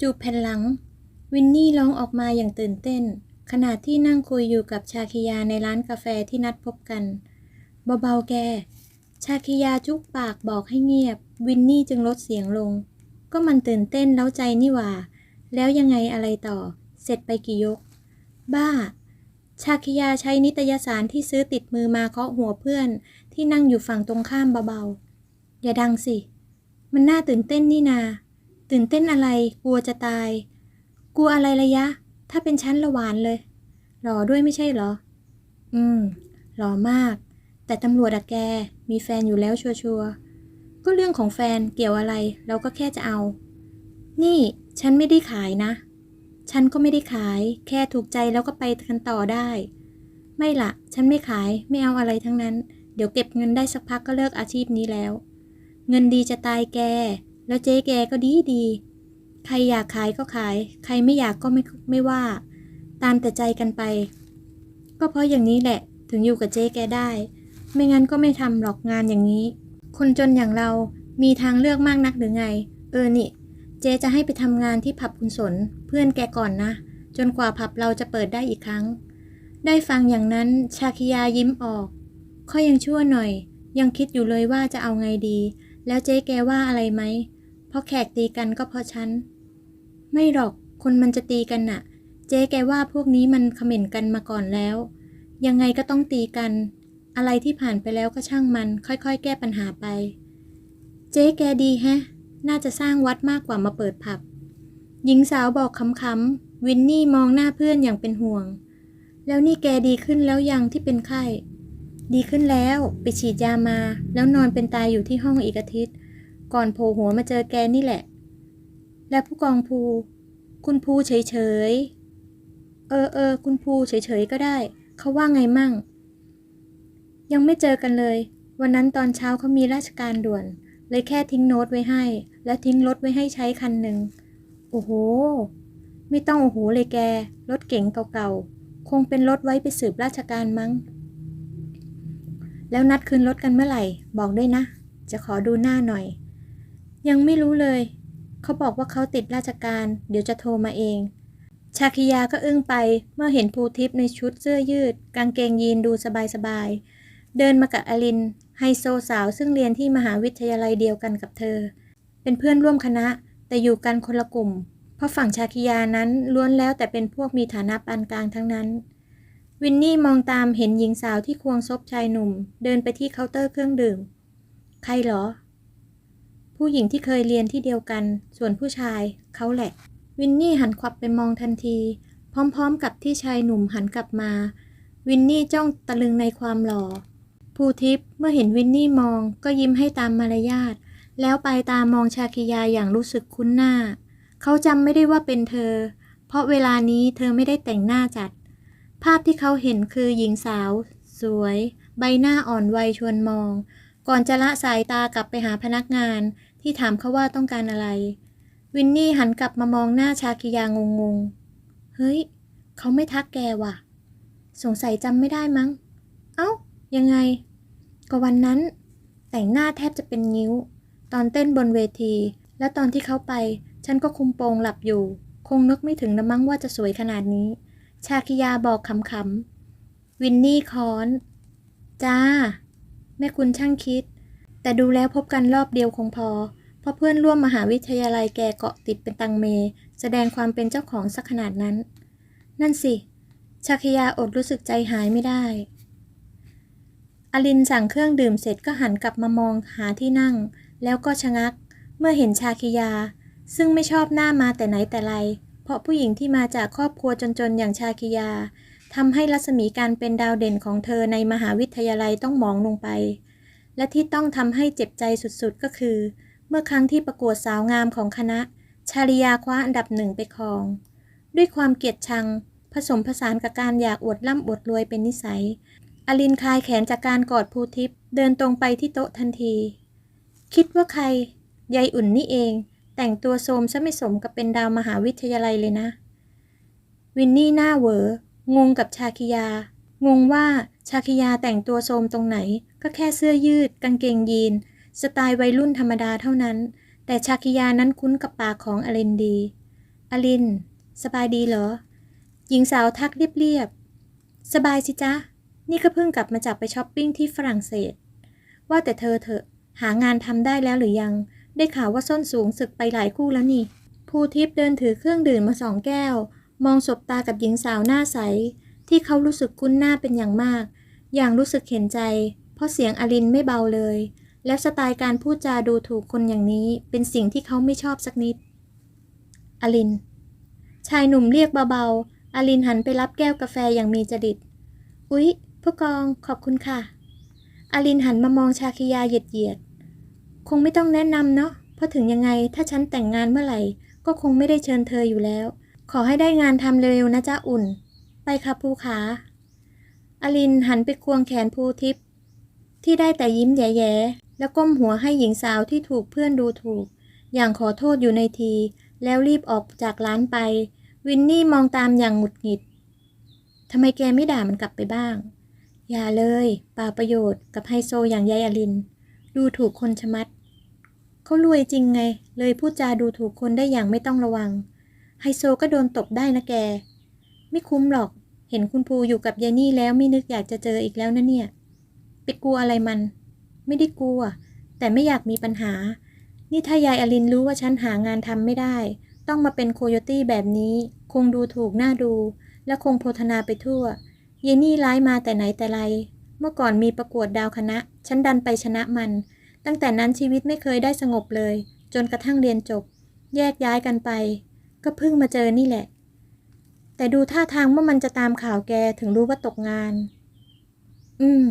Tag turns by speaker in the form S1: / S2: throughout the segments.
S1: จูบแผ่นหลัง วินนี่ร้องออกมาอย่างตื่นเต้น ขณะที่นั่งคุยอยู่กับชาคิยาในร้านกาแฟที่นัดพบกัน เบาๆแก ชาคิยาจุกปากบอกให้เงียบ วินนี่จึงลดเสียงลง ก็มันตื่นเต้นเล้าใจนี่หว่า แล้วยังไงอะไรต่อ เสร็จไปกี่ยก บ้า ชาคิยาใช้นิตยสารที่ซื้อติดมือมาเคาะหัวเพื่อน ที่นั่งอยู่ฝั่งตรงข้ามเบาๆ อย่าดังสิ มันน่าตื่นเต้นนี่นา ตื่นเต้นอะไร กลัวจะตาย กลัวอะไรระยะ ถ้าเป็นชั้นละหวานเลย หล่อด้วยไม่ใช่เหรอ อืม หล่อมาก แต่ตำรวจอะแก มีแฟนอยู่แล้วชัวร์ๆก็เรื่องของแฟนเกี่ยวอะไร เราก็แค่จะเอา นี่ฉันไม่ได้ขายนะ ฉันก็ไม่ได้ขาย แค่ถูกใจแล้วก็ไปกันต่อได้ ไม่ละฉันไม่ขาย ไม่เอาอะไรทั้งนั้น เดี๋ยวเก็บเงินได้สักพักก็เลิกอาชีพนี้แล้ว เงินดีจะตายแก แล้วเจ๊แกก็ดีดี ใครอยากขายก็ขาย ใครไม่อยากก็ไม่ไม่ว่า ตามแต่ใจกันไป ก็เพราะอย่างนี้แหละ ถึงอยู่กับเจ๊แกได้ ไม่งั้นก็ไม่ทำหรอกงานอย่างนี้ คนจนอย่างเรามีทางเลือกมากนักหรือไง เออนี่ เจ๊จะให้ไปทำงานที่ผับคุณสน เพื่อนแกก่อนนะ จนกว่าผับเราจะเปิดได้อีกครั้ง ได้ฟังอย่างนั้นชาคิยายิ้มออกข้อยังชั่วหน่อย ยังคิดอยู่เลยว่าจะเอาไงดี แล้วเจ๊แกว่าอะไรไหม ราะแขกตีกันก็เพราะฉัน ไม่หรอก คนมันจะตีกันน่ะ เจ๊แกว่าพวกนี้มันเขม่นกันมาก่อนแล้ว ยังไงก็ต้องตีกัน อะไรที่ผ่านไปแล้วก็ช่างมัน ค่อยๆ แก้ปัญหาไป เจ๊แกดีแฮะ น่าจะสร้างวัดมากกว่ามาเปิดผับ หญิงสาวบอกคำๆวินนี่มองหน้าเพื่อนอย่างเป็นห่วง แล้วนี่แกดีขึ้นแล้วยังที่เป็นไข้ ดีขึ้นแล้ว ไปฉีดยามา แล้วนอนเป็นตายอยู่ที่ห้องอีกอาทิตย์ ก่อนโผล่หัวมาเจอแกนี่แหละ และผู้กองภู คุณภูเฉยๆ เออเออคุณภูเฉยๆก็ได้ เขาว่าไงมั่ง ยังไม่เจอกันเลย วันนั้นตอนเช้าเขามีราชการด่วน เลยแค่ทิ้งโน้ตไว้ให้ และทิ้งรถไว้ให้ใช้คันหนึ่ง โอ้โห ไม่ต้องโอ้โหเลยแก รถเก๋งเก่าๆ คงเป็นรถไว้ไปสืบราชการมั้ง แล้วนัดคืนรถกันเมื่อไหร่ บอกด้วยนะ จะขอดูหน้าหน่อย ยังไม่รู้เลย เขาบอกว่าเขาติดราชการ เดี๋ยวจะโทรมาเอง ชาคิยาก็อึ้งไปเมื่อเห็นภูทิพในชุดเสื้อยืด กางเกงยีนดูสบายๆ เดินมากับอลิน ไฮโซสาวซึ่งเรียนที่มหาวิทยาลัยเดียวกันกับเธอ เป็นเพื่อนร่วมคณะ แต่อยู่กันคนละกลุ่ม เพราะฝั่งชาคิยานั้นล้วนแล้วแต่เป็นพวกมีฐานะปานกลางทั้งนั้นวินนี่มองตามเห็นหญิงสาวที่ควงซบชายหนุ่ม เดินไปที่เคาน์เตอร์เครื่องดื่ม ใครเหรอ ผู้หญิงที่เคยเรียนที่เดียวกัน ส่วนผู้ชายเขาแหละ วินนี่หันขวับไปมองทันที พร้อมๆกับที่ชายหนุ่มหันกลับมา วินนี่จ้องตะลึงในความหล่อภูทิพย์เมื่อเห็นวินนี่มองก็ยิ้มให้ตามมารยาท แล้วไปตามองชาคิยาอย่างรู้สึกคุ้นหน้า เขาจำไม่ได้ว่าเป็นเธอ เพราะเวลานี้เธอไม่ได้แต่งหน้าจัด ภาพที่เขาเห็นคือหญิงสาว สวย ใบหน้าอ่อนวัยชวนมอง ก่อนจะละสายตากลับไปหาพนักงานที่ถามเขาว่าต้องการอะไร วินนี่หันกลับมามองหน้าชาคิยางงงๆ เฮ้ย เขาไม่ทักแกว่ะ สงสัยจำไม่ได้มั้ง เอ้า ยังไง ก็วันนั้น แต่งหน้าแทบจะเป็นนิ้ว ตอนเต้นบนเวที และตอนที่เขาไป ฉันก็คุมโปงหลับอยู่ คงนึกไม่ถึงนะมั้งว่าจะสวยขนาดนี้ ชาคิยาบอกขำๆ วินนี่ค้อน จ้า แม่คุณช่างคิด แต่ดูแล้วพบกันรอบเดียวคงพอ เพราะเพื่อนร่วมมหาวิทยาลัยแกเกาะติดเป็นตังเม แสดงความเป็นเจ้าของสักขนาดนั้น นั่นสิ ชาคิยาอดรู้สึกใจหายไม่ได้อลินสั่งเครื่องดื่มเสร็จก็หันกลับมามองหาที่นั่ง แล้วก็ชะงัก เมื่อเห็นชาคิยา ซึ่งไม่ชอบหน้ามาแต่ไหนแต่ไร เพราะผู้หญิงที่มาจากครอบครัวจนๆอย่างชาคิยา ทำให้รัศมีการเป็นดาวเด่นของเธอในมหาวิทยาลัยต้องมองลงไป และที่ต้องทำให้เจ็บใจสุดๆก็คือ เมื่อครั้งที่ประกวดสาวงามของคณะ ชาลิยาคว้าอันดับหนึ่งไปครอง ด้วยความเกลียดชัง ผสมผสานกับการอยากอวดร่ำอวดรวยเป็นนิสัย อลินคลายแขนจากการกอดภูทิพย์เดินตรงไปที่โต๊ะทันที คิดว่าใครยายอุ่นนี่เอง แต่งตัวโทรมซะไม่สมกับเป็นดาวมหาวิทยาลัยเลยนะ วินนี่หน้าเวอ งงกับชาคิยา งงว่าชาคิยาแต่งตัวโทรมตรงไหน ก็แค่เสื้อยืด กางเกงยีน สไตล์วัยรุ่นธรรมดาเท่านั้น แต่ชาคิยานั้นคุ้นกับปากของอลินดี อลิน สบายดีเหรอ หญิงสาวทักเรียบๆ สบายสิจ๊ะ นี่ก็เพิ่งกลับมาจากไปช้อปปิ้งที่ฝรั่งเศส ว่าแต่เธอเถอะ หางานทำได้แล้วหรือยัง ได้ข่าวว่าส้นสูงศึกไปหลายคู่แล้วนี่ ภูทิพย์เดินถือเครื่องดื่มมาสองแก้ว มองสบตากับหญิงสาวหน้าใส ที่เขารู้สึกคุ้นหน้าเป็นอย่างมาก อย่างรู้สึกเห็นใจ เพราะเสียงอลินไม่เบาเลย แล้วสไตล์การพูดจาดูถูกคนอย่างนี้เป็นสิ่งที่เขาไม่ชอบสักนิด อลิน ชายหนุ่มเรียกเบาๆ อลินหันไปรับแก้วกาแฟอย่างมีจดิต อุ๊ย ผู้กองขอบคุณค่ะ อลินหันมามองชาคิยาเหยียดเหยียดๆคงไม่ต้องแนะนำเนาะ เพราะถึงยังไงถ้าฉันแต่งงานเมื่อไหร่ ก็คงไม่ได้เชิญเธออยู่แล้ว ขอให้ได้งานทำเร็วๆนะจ้าอุ่น ไปค่ะภูขาอลินหันไปควงแขนภูทิพย์ที่ได้แต่ยิ้มแย่ๆ แล้วก้มหัวให้หญิงสาวที่ถูกเพื่อนดูถูก อย่างขอโทษอยู่ในที แล้วรีบออกจากร้านไป วินนี่มองตามอย่างหงุดหงิดทำไมแกไม่ด่ามันกลับไปบ้าง อย่าเลยเปล่าประโยชน์กับไฮโซอย่างยายอลิน ดูถูกคนชะมัด เขารวยจริงไง เลยพูดจาดูถูกคนได้อย่างไม่ต้องระวัง ฮโซก็โดนตบได้นะแก ไม่คุ้มหรอก เห็นคุณภูอยู่กับยายนี่แล้วไม่นึกอยากจะเจออีกแล้วนะเนี่ย ไปกลัวอะไรมัน ไม่ได้กลัว แต่ไม่อยากมีปัญหา นี่ถ้ายายอลินรู้ว่าฉันหางานทำไม่ได้ ต้องมาเป็นโคโยตี้แบบนี้ คงดูถูกหน้าดู และคงโพธนาไปทั่วเยนี่ร้ายมาแต่ไหนแต่ไร เมื่อก่อนมีประกวดดาวคณะ ฉันดันไปชนะมัน ตั้งแต่นั้นชีวิตไม่เคยได้สงบเลย จนกระทั่งเรียนจบ แยกย้ายกันไป ก็เพิ่งมาเจอนี่แหละ แต่ดูท่าทางว่ามันจะตามข่าวแกถึงรู้ว่าตกงาน อืม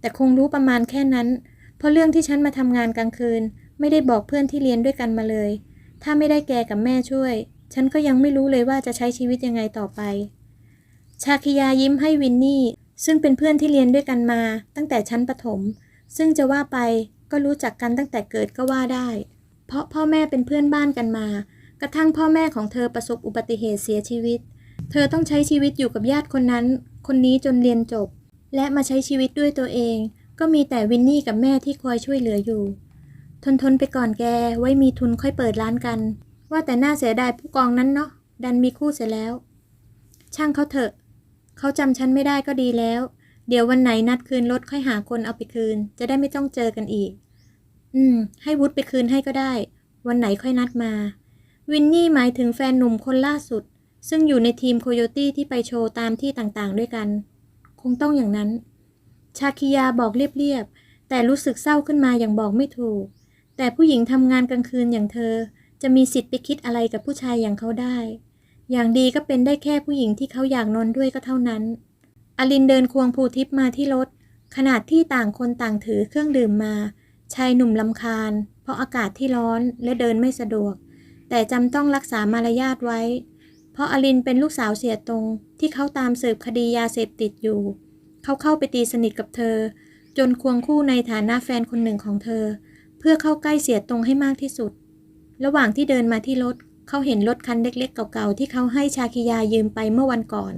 S1: แต่คงรู้ประมาณแค่นั้น เพราะเรื่องที่ฉันมาทำงานกลางคืน ไม่ได้บอกเพื่อนที่เรียนด้วยกันมาเลย ถ้าไม่ได้แกกับแม่ช่วย ฉันก็ยังไม่รู้เลยว่าจะใช้ชีวิตยังไงต่อไป ชาคิยายิ้มให้วินนี่ ซึ่งเป็นเพื่อนที่เรียนด้วยกันมา ตั้งแต่ชั้นประถม ซึ่งจะว่าไปก็รู้จักกันตั้งแต่เกิดก็ว่าได้ เพราะพ่อแม่เป็นเพื่อนบ้านกันมา กระทั่งพ่อแม่ของเธอประสบอุบัติเหตุเสียชีวิต เธอต้องใช้ชีวิตอยู่กับญาติคนนั้น คนนี้จนเรียนจบ และมาใช้ชีวิตด้วยตัวเอง ก็มีแต่วินนี่กับแม่ที่คอยช่วยเหลืออยู่ ทนทนไปก่อนแก ไว้มีทุนค่อยเปิดร้านกัน ว่าแต่น่าเสียดายผู้กองนั้นเนาะ ดันมีคู่เสียแล้ว ช่างเขาเถอะ เขาจำฉันไม่ได้ก็ดีแล้ว เดี๋ยววันไหนนัดคืนรถค่อยหาคนเอาไปคืน จะได้ไม่ต้องเจอกันอีก อืม ให้วุฒไปคืนให้ก็ได้ วันไหนค่อยนัดมา วินนี่หมายถึงแฟนหนุ่มคนล่าสุด ซึ่งอยู่ในทีมโคโยตี้ที่ไปโชว์ตามที่ต่างๆ ด้วยกัน คงต้องอย่างนั้น ชาคิยาบอกเรียบๆ แต่รู้สึกเศร้าขึ้นมาอย่างบอกไม่ถูก แต่ผู้หญิงทำงานกลางคืนอย่างเธอ จะมีสิทธิ์ไปคิดอะไรกับผู้ชายอย่างเขาได้ อย่างดีก็เป็นได้แค่ผู้หญิงที่เขาอยากนอนด้วยก็เท่านั้น อลินเดินควงภูทิพมาที่รถ ขนาดที่ต่างคนต่างถือเครื่องดื่มมา ชายหนุ่มลำคาญ เพราะอากาศที่ร้อนและเดินไม่สะดวก แต่จำต้องรักษามารยาทไว้ เพราะอลินเป็นลูกสาวเสียตรงที่เขาตามสืบคดียาเสพติดอยู่ เขาเข้าไปตีสนิทกับเธอ จนควงคู่ในฐานะแฟนคนหนึ่งของเธอ เพื่อเข้าใกล้เสียตรงให้มากที่สุด ระหว่างที่เดินมาที่รถเขาเห็นรถคันเล็กๆ เก่าๆ ที่เขาให้ชาคิยายืมไปเมื่อวันก่อน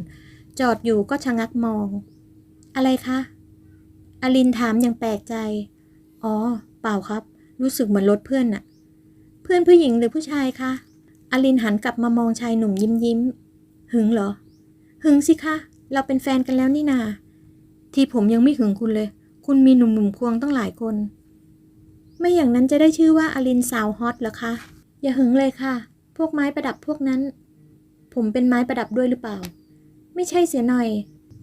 S1: จอดอยู่ก็ชะงักมอง อะไรคะ อลินถามอย่างแปลกใจ อ๋อ เปล่าครับ รู้สึกเหมือนรถเพื่อนน่ะ พื่อนผู้หญิงหรือผู้ชายคะอลินหันกลับมามองชายหนุ่มยิ้มยิ้ม หึงเหรอ หึงสิคะ เราเป็นแฟนกันแล้วนี่นา ที่ผมยังไม่หึงคุณเลย คุณมีหนุ่มๆควงตั้งหลายคน ไม่อย่างนั้นจะได้ชื่อว่าอลินสาวฮอตเหรอคะ อย่าหึงเลยค่ะ พวกไม้ประดับพวกนั้น ผมเป็นไม้ประดับด้วยหรือเปล่า ไม่ใช่เสียหน่อย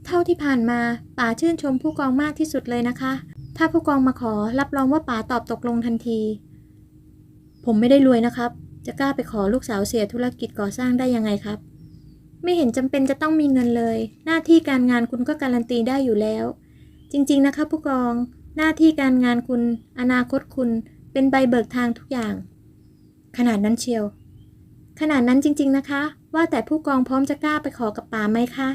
S1: เท่าที่ผ่านมาป๋าชื่นชมผู้กองมากที่สุดเลยนะคะ ถ้าผู้กองมาขอรับรองว่าป๋าตอบตกลงทันที ผมไม่ได้รวยนะครับ จะกล้าไปขอลูกสาวเสียธุรกิจก่อสร้างได้ยังไงครับ ไม่เห็นจำเป็นจะต้องมีเงินเลย หน้าที่การงานคุณก็การันตีได้อยู่แล้ว จริงๆ นะคะผู้กอง หน้าที่การงานคุณ อนาคตคุณ เป็นใบเบิกทางทุกอย่าง ขนาดนั้นเชียว ขนาดนั้นจริง ๆ นะคะ ว่าแต่ผู้กองพร้อมจะกล้าไปขอกับป๋าไหมคะ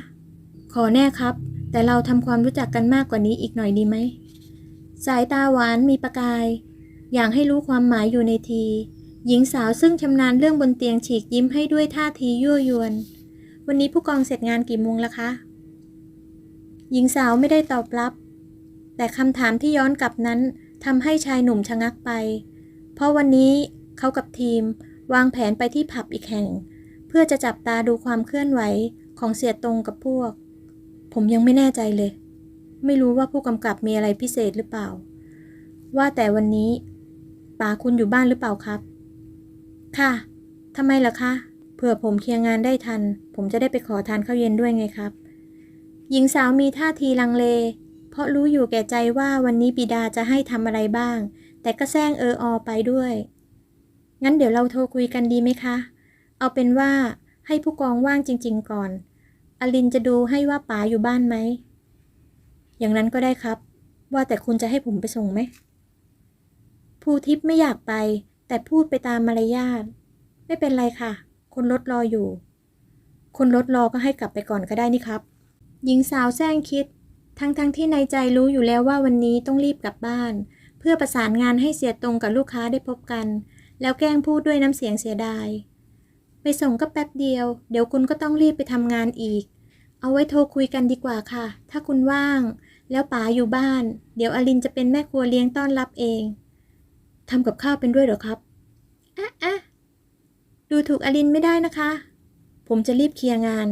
S1: ขอแน่ครับ แต่เราทำความรู้จักกันมากกว่านี้อีกหน่อยดีไหม สายตาหวานมีประกาย อย่างให้รู้ความหมายอยู่ในที หญิงสาวซึ่งชำนาญเรื่องบนเตียงฉีกยิ้มให้ด้วยท่าทียั่วยวน วันนี้ผู้กองเสร็จงานกี่โมงแล้วคะ หญิงสาวไม่ได้ตอบรับ แต่คำถามที่ย้อนกลับนั้นทำให้ชายหนุ่มชะงักไป เพราะวันนี้เขากับทีมวางแผนไปที่ผับอีกแห่ง เพื่อจะจับตาดูความเคลื่อนไหวของเสียตรงกับพวก ผมยังไม่แน่ใจเลย ไม่รู้ว่าผู้กำกับมีอะไรพิเศษหรือเปล่า ว่าแต่วันนี้ ป๋าคุณอยู่บ้านหรือเปล่าครับ ค่ะทำไมล่ะคะ เผื่อผมเคลียร์งานได้ทัน ผมจะได้ไปขอทานข้าวเย็นด้วยไงครับ หญิงสาวมีท่าทีลังเล เพราะรู้อยู่แก่ใจว่าวันนี้บิดาจะให้ทำอะไรบ้าง แต่ก็แซงเอออไปด้วย งั้นเดี๋ยวเราโทรคุยกันดีไหมคะ เอาเป็นว่าให้ผู้กองว่างจริง ๆ ก่อน อลินจะดูให้ว่าป๋าอยู่บ้านไหม อย่างนั้นก็ได้ครับ ว่าแต่คุณจะให้ผมไปส่งไหม ภูทิพย์ไม่อยากไป แต่พูดไปตามมารยาทไม่เป็นไรค่ะ คนรถรออยู่ คนรถรอก็ให้กลับไปก่อนก็ได้นี่ครับ หญิงสาวแซงคิด ทั้งๆทที่ในใจรู้อยู่แล้วว่าวันนี้ต้องรีบกลับบ้าน เพื่อประสานงานให้เสียตรงกับลูกค้าได้พบกัน แล้วแกล้งพูดด้วยน้ำเสียงเสียดาย ไปส่งก็แป๊บเดียว เดี๋ยวคุณก็ต้องรีบไปทำงานอีก เอาไว้โทรคุยกันดีกว่าค่ะ ถ้าคุณว่าง แล้วป๋าอยู่บ้าน เดี๋ยวอลินจะเป็นแม่ครัวเลี้ยงต้อนรับเอง ทำกับข้าวเป็นด้วยเหรอครับอะอะดูถูกอลินไม่ได้นะคะ ผมจะรีบเคลียร์งาน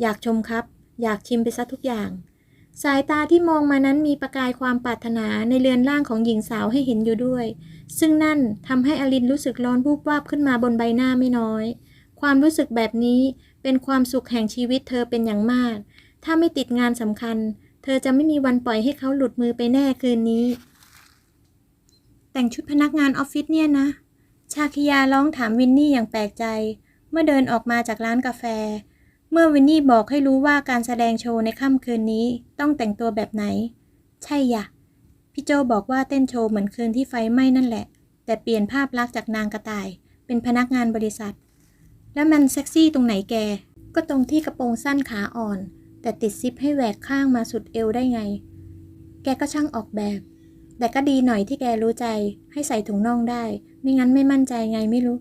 S1: อยากชมครับ อยากชิมไปซะทุกอย่าง สายตาที่มองมานั้นมีประกายความปรารถนาในเรือนร่างของหญิงสาวให้เห็นอยู่ด้วย ซึ่งนั่นทำให้อลินรู้สึกร้อนวูบวาบขึ้นมาบนใบหน้าไม่น้อย ความรู้สึกแบบนี้เป็นความสุขแห่งชีวิตเธอเป็นอย่างมาก ถ้าไม่ติดงานสำคัญ เธอจะไม่มีวันปล่อยให้เขาหลุดมือไปแน่คืนนี้ แต่งชุดพนักงานออฟฟิศเนี่ยนะ ชาคิยาร้องถามวินนี่อย่างแปลกใจ เมื่อเดินออกมาจากร้านกาแฟ เมื่อวินนี่บอกให้รู้ว่าการแสดงโชว์ในค่ำคืนนี้ต้องแต่งตัวแบบไหน ใช่ยะพี่โจบอกว่าเต้นโชว์เหมือนคืนที่ไฟไหม้นั่นแหละ แต่เปลี่ยนภาพลักษณ์จากนางกระต่าย เป็นพนักงานบริษัท แล้วมันเซ็กซี่ตรงไหนแก ก็ตรงที่กระโปรงสั้นขาอ่อน แต่ติดซิปให้แหวกข้างมาสุดเอวได้ไง แกก็ช่างออกแบบ แต่ก็ดีหน่อยที่แกรู้ใจ ให้ใส่ถุงน่องได้ ไม่งั้นไม่มั่นใจไงไม่รู้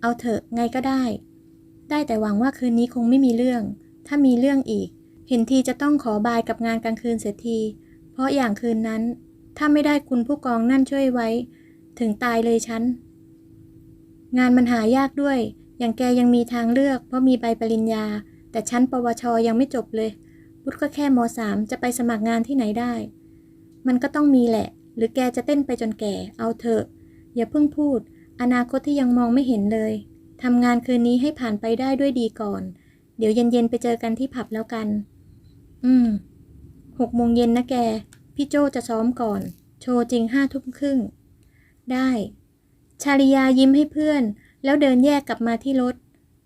S1: เอาเถอะไงก็ได้ ได้แต่หวังว่าคืนนี้คงไม่มีเรื่อง ถ้ามีเรื่องอีก เห็นทีจะต้องขอบายกับงานกลางคืนเสียที เพราะอย่างคืนนั้น ถ้าไม่ได้คุณผู้กองนั่นช่วยไว้ ถึงตายเลยฉัน งานมันหายากด้วย อย่างแกยังมีทางเลือก เพราะมีใบปริญญา แต่ชั้นปวชยังไม่จบเลยวุฒิก็แค่มสามจะไปสมัครงานที่ไหนได้ มันก็ต้องมีแหละ หรือแกจะเต้นไปจนแก่ เอาเถอะ อย่าเพิ่งพูด อนาคตที่ยังมองไม่เห็นเลย ทำงานคืนนี้ให้ผ่านไปได้ด้วยดีก่อน เดี๋ยวเย็นๆไปเจอกันที่ผับแล้วกัน อืม หกโมงเย็นนะแก พี่โจจะซ้อมก่อน โชว์จริงห้าทุ่มครึ่ง ได้ ชาลิยายิ้มให้เพื่อน แล้วเดินแยกกลับมาที่รถ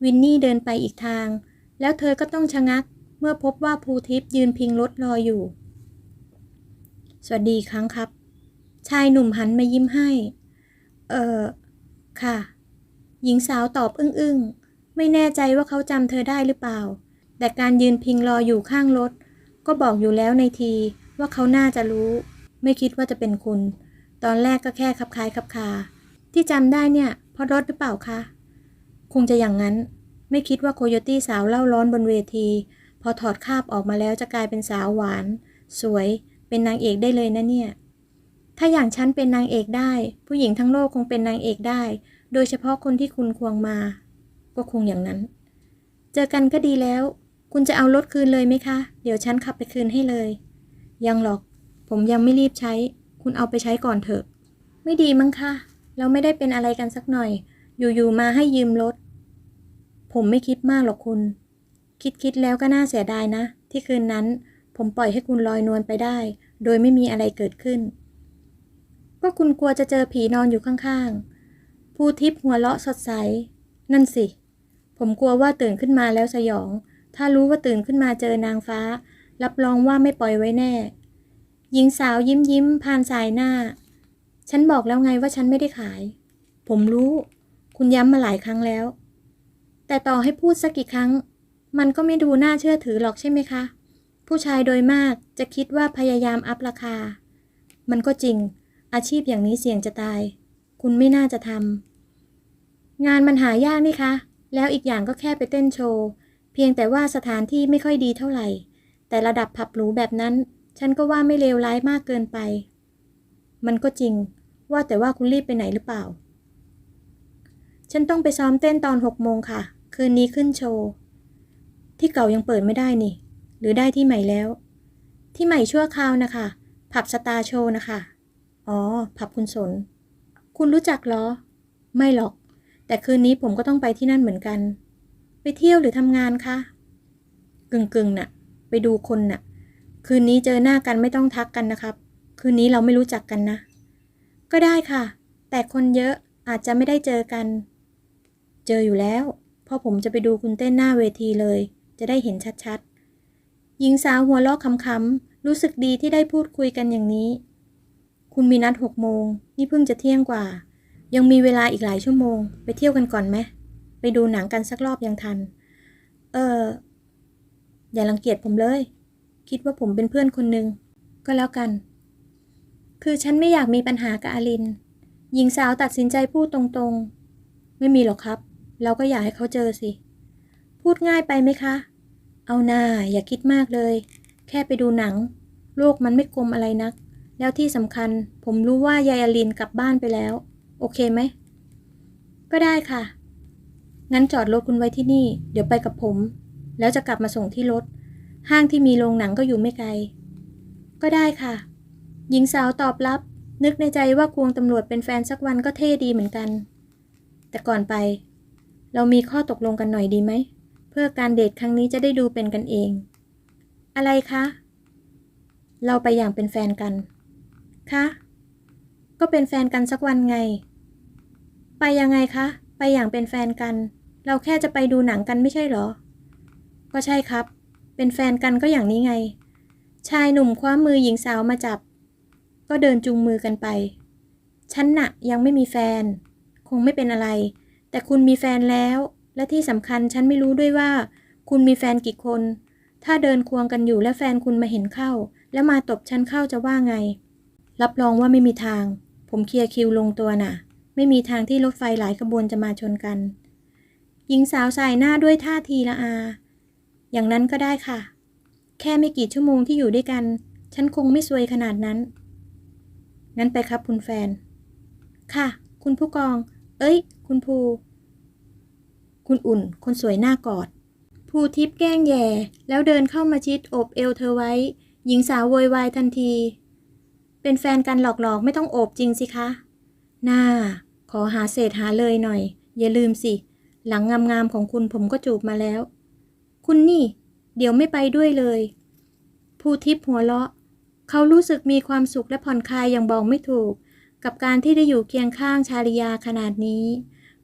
S1: วินนี่เดินไปอีกทาง แล้วเธอก็ต้องชะงัก เมื่อพบว่าภูทิพย์ยืนพิงรถรออยู่ สวัสดีครั้งครับ ชายหนุ่มหันมายิ้มให้ เออค่ะ หญิงสาวตอบอึ้งๆ ไม่แน่ใจว่าเขาจำเธอได้หรือเปล่า แต่การยืนพิงรออยู่ข้างรถ ก็บอกอยู่แล้วในทีว่าเขาน่าจะรู้ ไม่คิดว่าจะเป็นคุณ ตอนแรกก็แค่คับคลายคับคา ที่จำได้เนี่ยเพราะรถหรือเปล่าคะ คงจะอย่างนั้น ไม่คิดว่าโคโยตี้สาวเล่าร้อนบนเวที พอถอดคาบออกมาแล้วจะกลายเป็นสาวหวาน สวย เป็นนางเอกได้เลยนะเนี่ย ถ้าอย่างฉันเป็นนางเอกได้ ผู้หญิงทั้งโลกคงเป็นนางเอกได้ โดยเฉพาะคนที่คุณควงมา ก็คงอย่างนั้น เจอกันก็ดีแล้ว คุณจะเอารถคืนเลยไหมคะ เดี๋ยวฉันขับไปคืนให้เลย ยังหรอก ผมยังไม่รีบใช้ คุณเอาไปใช้ก่อนเถอะ ไม่ดีมั้งคะ เราไม่ได้เป็นอะไรกันสักหน่อย อยู่ๆมาให้ยืมรถ ผมไม่คิดมากหรอกคุณ คิดคิดแล้วก็น่าเสียดายนะ ที่คืนนั้น ผมปล่อยให้คุณลอยนวลไปได้ โดยไม่มีอะไรเกิดขึ้น ก็คุณกลัวจะเจอผีนอนอยู่ข้างๆผู้ทิพย์หัวเราะสดใส นั่นสิ ผมกลัวว่าตื่นขึ้นมาแล้วสยอง ถ้ารู้ว่าตื่นขึ้นมาเจอนางฟ้า รับรองว่าไม่ปล่อยไว้แน่ หญิงสาวยิ้มยิ้มผ่านสายหน้า ฉันบอกแล้วไงว่าฉันไม่ได้ขาย ผมรู้ คุณย้ำมาหลายครั้งแล้ว แต่ต่อให้พูดสักกี่ครั้ง มันก็ไม่ดูน่าเชื่อถือหรอกใช่ไหมคะ ผู้ชายโดยมากจะคิดว่าพยายามอัพราคา มันก็จริง อาชีพอย่างนี้เสี่ยงจะตาย คุณไม่น่าจะทำ งานมันหายากนี่คะ แล้วอีกอย่างก็แค่ไปเต้นโชว์ เพียงแต่ว่าสถานที่ไม่ค่อยดีเท่าไหร่ แต่ระดับผับหรูแบบนั้น ฉันก็ว่าไม่เลวร้ายมากเกินไป มันก็จริง ว่าแต่ว่าคุณรีบไปไหนหรือเปล่า ฉันต้องไปซ้อมเต้นตอนหกโมงค่ะ คืนนี้ขึ้นโชว์ ที่เก่ายังเปิดไม่ได้นี่ หรือได้ที่ใหม่แล้ว ที่ใหม่ชั่วคราวนะคะ ผับสตาร์โชว์นะคะ อ๋อ ผับคุณสน คุณรู้จักเหรอ ไม่หรอก แต่คืนนี้ผมก็ต้องไปที่นั่นเหมือนกัน ไปเที่ยวหรือทำงานคะ กึ่งกึ่งๆน่ะ ไปดูคนน่ะ คืนนี้เจอหน้ากันไม่ต้องทักกันนะครับ คืนนี้เราไม่รู้จักกันนะ ก็ได้ค่ะ แต่คนเยอะอาจจะไม่ได้เจอกัน เจออยู่แล้ว เพราะผมจะไปดูคุณเต้นหน้าเวทีเลย จะได้เห็นชัดๆ หญิงสาวหัวเราะคำๆรู้สึกดีที่ได้พูดคุยกันอย่างนี้ คุณมีนัดหกโมง นี่เพิ่งจะเที่ยงกว่า ยังมีเวลาอีกหลายชั่วโมง ไปเที่ยวกันก่อนไหม ไปดูหนังกันสักรอบยังทัน เออ อย่ารังเกียจผมเลย คิดว่าผมเป็นเพื่อนคนหนึ่งก็แล้วกัน คือฉันไม่อยากมีปัญหากับอาลิน หญิงสาวตัดสินใจพูดตรงๆ ไม่มีหรอกครับ เราก็อยากให้เขาเจอสิ พูดง่ายไปไหมคะ เอาหน้าอย่าคิดมากเลย แค่ไปดูหนัง โลกมันไม่กลมอะไรนัก แล้วที่สำคัญ ผมรู้ว่ายายอาลินกลับบ้านไปแล้ว โอเคไหม ก็ได้ค่ะ งั้นจอดรถคุณไว้ที่นี่ เดี๋ยวไปกับผม แล้วจะกลับมาส่งที่รถ ห้างที่มีโรงหนังก็อยู่ไม่ไกล ก็ได้ค่ะ หญิงสาวตอบรับ นึกในใจว่าควงตำรวจเป็นแฟนสักวันก็เท่ดีเหมือนกัน แต่ก่อนไป เรามีข้อตกลงกันหน่อยดีไหม เพื่อการเดทครั้งนี้จะได้ดูเป็นกันเอง อะไรคะ เราไปอย่างเป็นแฟนกัน คะ ก็เป็นแฟนกันสักวันไง ไปยังไงคะ ไปอย่างเป็นแฟนกัน เราแค่จะไปดูหนังกันไม่ใช่เหรอ ก็ใช่ครับ เป็นแฟนกันก็อย่างนี้ไง ชายหนุ่มคว้ามือหญิงสาวมาจับ ก็เดินจูงมือกันไป ฉันน่ะยังไม่มีแฟน คงไม่เป็นอะไร แต่คุณมีแฟนแล้ว และที่สำคัญฉันไม่รู้ด้วยว่า คุณมีแฟนกี่คน ถ้าเดินควงกันอยู่และแฟนคุณมาเห็นเข้า แล้วมาตบฉันเข้าจะว่าไง รับรองว่าไม่มีทาง ผมเคลียร์คิวลงตัวน่ะ ไม่มีทางที่รถไฟหลายขบวนจะมาชนกัน หญิงสาวสายหน้าด้วยท่าทีละอา อย่างนั้นก็ได้ค่ะ แค่ไม่กี่ชั่วโมงที่อยู่ด้วยกัน ฉันคงไม่ซวยขนาดนั้น งั้นไปครับคุณแฟน ค่ะ คุณผู้กอง เอ้ย คุณภู คุณอุ่น คนสวยหน้ากอด ภูทิพย์แกล้งแย่ แล้วเดินเข้ามาชิดโอบเอวเธอไว้ หญิงสาวโวยวายทันที เป็นแฟนกันหลอกๆ ไม่ต้องโอบจริงสิคะน่าขอหาเศษหาเลยหน่อย อย่าลืมสิ หลังงามๆของคุณผมก็จูบมาแล้ว คุณนี่ เดี๋ยวไม่ไปด้วยเลย ภูทิพย์หัวเราะ เขารู้สึกมีความสุขและผ่อนคลายอย่างบอกไม่ถูก กับการที่ได้อยู่เคียงข้างชาลิยาขนาดนี้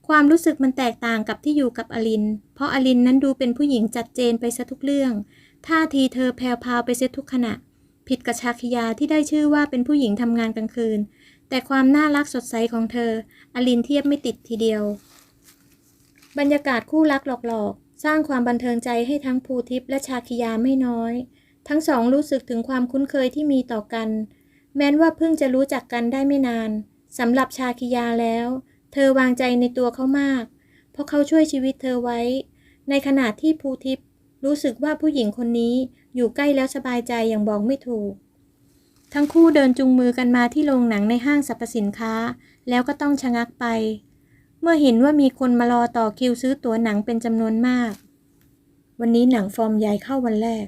S1: ความรู้สึกมันแตกต่างกับที่อยู่กับอลิน เพราะอลินนั้นดูเป็นผู้หญิงจัดเจนไปซะทุกเรื่อง ท่าทีเธอแพรวพาวไปเสียทุกขณะ ผิดกับชาคิยาที่ได้ชื่อว่าเป็นผู้หญิงทำงานกลางคืน แต่ความน่ารักสดใสของเธอ อลินเทียบไม่ติดทีเดียว บรรยากาศคู่รักหลอกๆ สร้างความบันเทิงใจให้ทั้งภูทิพย์และชาคิยาไม่น้อย ทั้งสองรู้สึกถึงความคุ้นเคยที่มีต่อกัน แม้นว่าเพิ่งจะรู้จักกันได้ไม่นานสำหรับชาคิยาแล้ว เธอวางใจในตัวเขามาก เพราะเขาช่วยชีวิตเธอไว้ ในขณะที่ภูทิพย์รู้สึกว่าผู้หญิงคนนี้อยู่ใกล้แล้วสบายใจอย่างบอกไม่ถูก ทั้งคู่เดินจูงมือกันมาที่โรงหนังในห้างสรรพสินค้า แล้วก็ต้องชะงักไป เมื่อเห็นว่ามีคนมารอต่อคิวซื้อตั๋วหนังเป็นจำนวนมาก วันนี้หนังฟอร์มใหญ่เข้าวันแรก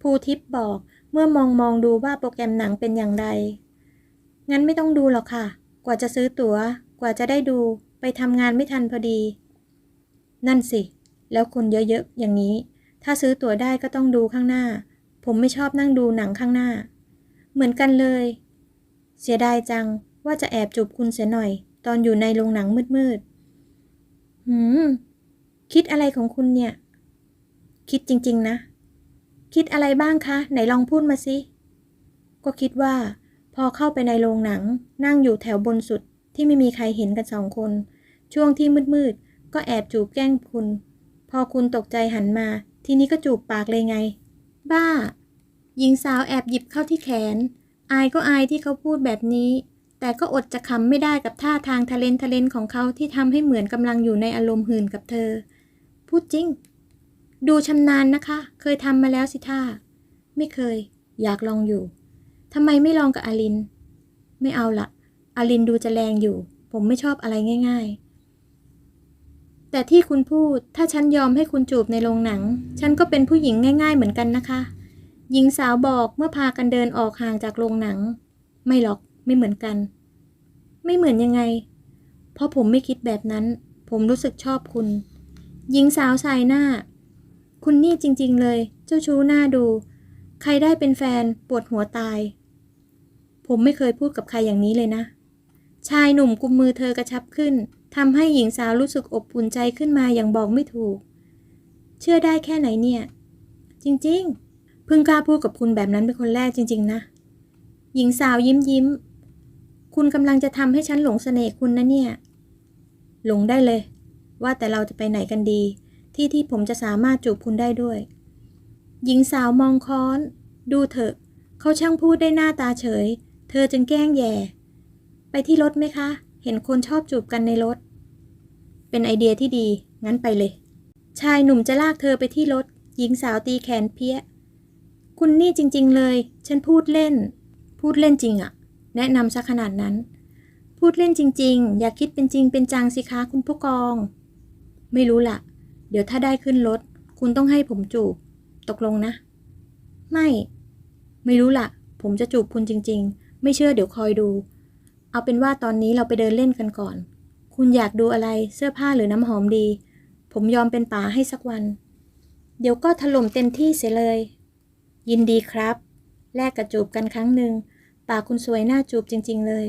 S1: ภูทิพย์บอกเมื่อมองมองดูว่าโปรแกรมหนังเป็นอย่างไร งั้นไม่ต้องดูหรอกค่ะ กว่าจะซื้อตัว๋ว ว่าจะได้ดูไปทำงานไม่ทันพอดี นั่นสิ แล้วคนเยอะๆอย่างนี้ ถ้าซื้อตั๋วได้ก็ต้องดูข้างหน้า ผมไม่ชอบนั่งดูหนังข้างหน้า เหมือนกันเลย เสียดายจังว่าจะแอบจูบคุณเสียหน่อย ตอนอยู่ในโรงหนังมืดๆหืม คิดอะไรของคุณเนี่ย คิดจริงๆนะ คิดอะไรบ้างคะ ไหนลองพูดมาสิ ก็คิดว่า พอเข้าไปในโรงหนัง นั่งอยู่แถวบนสุด ที่ไม่มีใครเห็นกันสองคน ช่วงที่มืดๆ ก็แอบจูบแกล้งคุณ พอคุณตกใจหันมา ทีนี้ก็จูบปากเลยไง บ้า หญิงสาวแอบหยิบเข้าที่แขน อายก็อายที่เขาพูดแบบนี้ แต่ก็อดจะขำไม่ได้กับท่าทางทะเลนทะเลนของเขาที่ทำให้เหมือนกำลังอยู่ในอารมณ์หื่นกับเธอ พูดจริง ดูชำนาญนะคะ เคยทำมาแล้วสิท่า ไม่เคย อยากลองอยู่ทำไมไม่ลองกับอาลิน ไม่เอาละ อลินดูจะแรงอยู่ ผมไม่ชอบอะไรง่ายๆ แต่ที่คุณพูด ถ้าฉันยอมให้คุณจูบในโรงหนัง ฉันก็เป็นผู้หญิงง่ายๆเหมือนกันนะคะ หญิงสาวบอกเมื่อพากันเดินออกห่างจากโรงหนัง ไม่หรอก ไม่เหมือนกัน ไม่เหมือนยังไง เพราะผมไม่คิดแบบนั้น ผมรู้สึกชอบคุณ หญิงสาวสายหน้า คุณนี่จริง ๆ เลย เจ้าชู้หน้าดู ใครได้เป็นแฟนปวดหัวตาย ผมไม่เคยพูดกับใครอย่างนี้เลยนะ ชายหนุ่มกุมมือเธอกระชับขึ้นทำให้หญิงสาวรู้สึกอบอุ่นใจขึ้นมาอย่างบอกไม่ถูก เชื่อได้แค่ไหนเนี่ย จริงๆ เพิ่งกล้าพูดกับคุณแบบนั้นเป็นคนแรกจริง ๆ นะ หญิงสาวยิ้มยิ้ม คุณกำลังจะทำให้ฉันหลงเสน่ห์คุณนะเนี่ย หลงได้เลย ว่าแต่เราจะไปไหนกันดี ที่ที่ผมจะสามารถจูบคุณได้ด้วย หญิงสาวมองค้อน ดูเถอะ เขาช่างพูดได้หน้าตาเฉย เธอจึงแกล้งแย่ ไปที่รถไหมคะ เห็นคนชอบจูบกันในรถ เป็นไอเดียที่ดี งั้นไปเลย ชายหนุ่มจะลากเธอไปที่รถ หญิงสาวตีแขนเพี้ย คุณนี่จริง ๆ เลย ฉันพูดเล่น พูดเล่นจริงอะแนะนำซะขนาดนั้น พูดเล่นจริง ๆ อย่าคิดเป็นจริงเป็นจังสิคะคุณผู้กอง ไม่รู้ละเดี๋ยวถ้าได้ขึ้นรถ คุณต้องให้ผมจูบ ตกลงนะ ไม่ ไม่รู้ละผมจะจูบคุณจริง ๆ ไม่เชื่อเดี๋ยวคอยดู เอาเป็นว่าตอนนี้เราไปเดินเล่นกันก่อน คุณอยากดูอะไรเสื้อผ้าหรือน้ำหอมดี ผมยอมเป็นป๋าให้สักวัน เดี๋ยวก็ถล่มเต็มที่เสียเลย ยินดีครับ แลกกระจูบกันครั้งหนึ่งปากคุณสวยน่าจูบจริง ๆเลย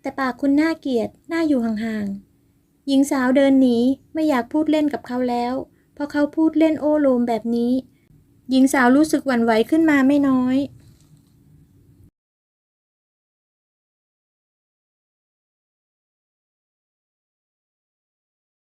S1: แต่ปากคุณน่าเกลียดน่าอยู่ห่างๆหญิงสาวเดินหนีไม่อยากพูดเล่นกับเขาแล้วเพราะเขาพูดเล่นโอ้โลมแบบนี้ หญิงสาวรู้สึกหวั่นไหวขึ้นมาไม่น้อย